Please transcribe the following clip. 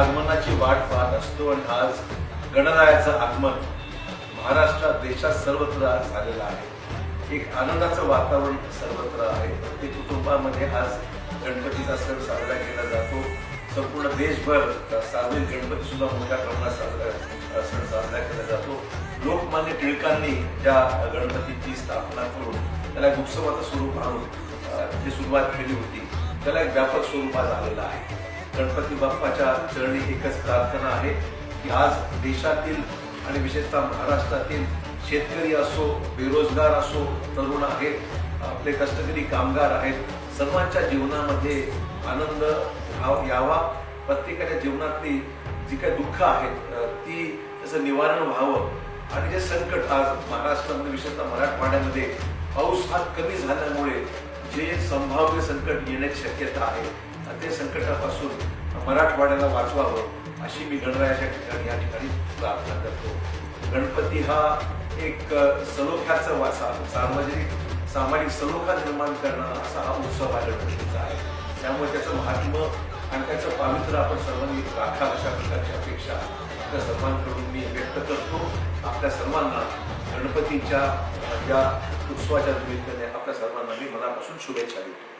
आगमनाची वाट पाहत असतो आणि आज गणरायाचं आगमन महाराष्ट्रात देशात सर्वत्र आज झालेलं आहे. एक आनंदाचं वातावरण सर्वत्र आहे. प्रत्येक कुटुंबामध्ये आज गणपतीचा सण साजरा केला जातो. संपूर्ण देशभर सार्वजनिक गणपती सुद्धा मोठ्या प्रमाणात साजरा सण साजरा केला जातो. लोकमान्य टिळकांनी त्या गणपतीची स्थापना करून त्याला उत्सवाचं स्वरूप आणून जी सुरुवात केली होती त्याला एक व्यापक स्वरूपात आलेलं आहे. गणपती बाप्पाच्या चरणी एकच प्रार्थना आहे की आज देशातील आणि विशेषतः महाराष्ट्रातील शेतकरी असो बेरोजगार असो तरुण आहेत आपले कष्टकरी कामगार आहेत सर्वांच्या जीवनामध्ये आनंद हा- यावा. प्रत्येकाच्या जीवनातली जी काही दुःख आहेत ती त्याचं निवारण व्हावं. आणि जे संकट आज महाराष्ट्रामध्ये विशेषतः मराठवाड्यामध्ये पाऊस हा कमी झाल्यामुळे जे संभाव्य संकट येण्याची शक्यता आहे ते संकटापासून मराठवाड्याला वाचवावं अशी मी गणरायाच्या ठिकाणी या ठिकाणी प्रार्थना करतो. गणपती हा एक सलोख्याचा वाचा सार्वजनिक सामाजिक सलोखा निर्माण करणारा असा हा उत्सव हा गणपतीचा आहे. त्यामुळे त्याचं महात्म्य आणि त्याचं पावित्र्य आपण सर्वांनी राखा अशा प्रकारची अपेक्षा आपल्या सर्वांकडून मी व्यक्त करतो. आपल्या सर्वांना गणपतीच्या ज्या या उत्सवाच्या निमित्ताने आपल्या सर्वांना मी मनापासून शुभेच्छा देतो.